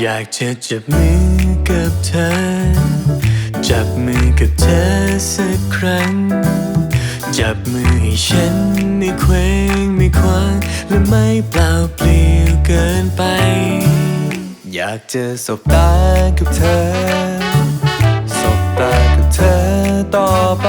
อยากจะจับมือกับเธอ จับมือกับเธอสักครั้ง จับมือให้ฉันไม่เคว้งไม่คว้างและไม่เปล่าเปลี่ยวเกินไป อยากจะสบตากับเธอ สบตากับเธอต่อไป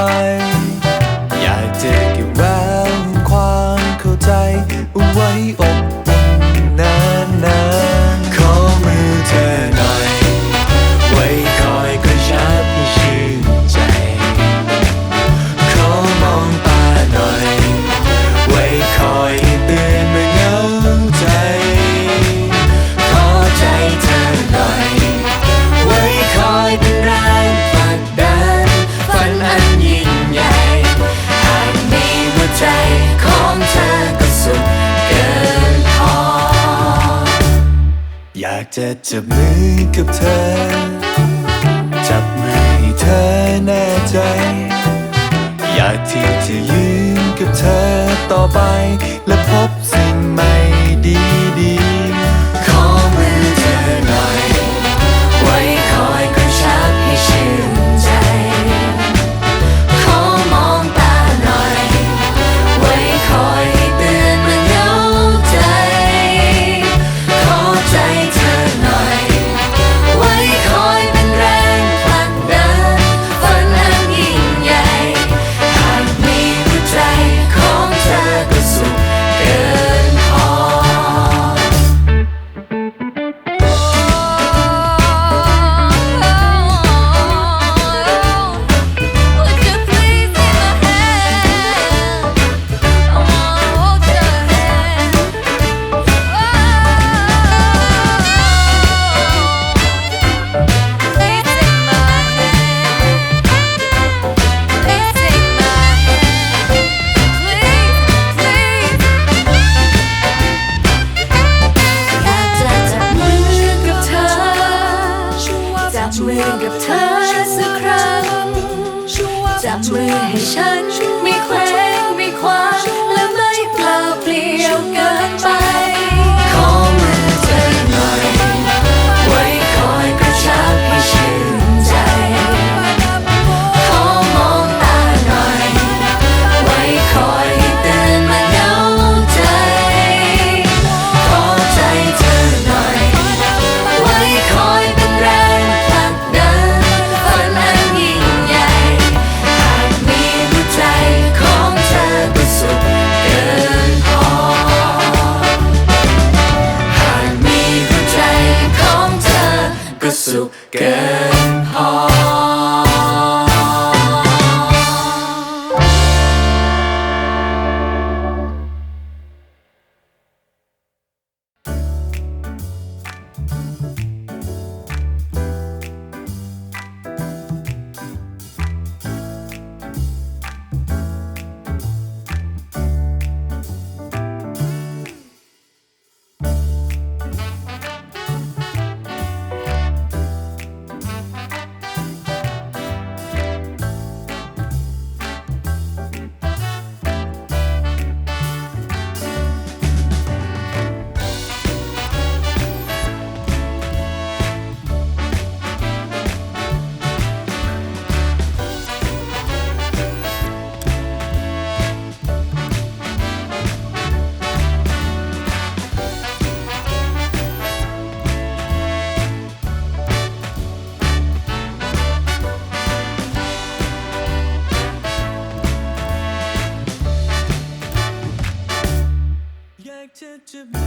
จะจับมือกับเธอ จับให้เธอแน่ใจ อยากที่จะยืนกับเธอต่อไปและ เธอสักครั้งจับมือให้ฉัน and high. to be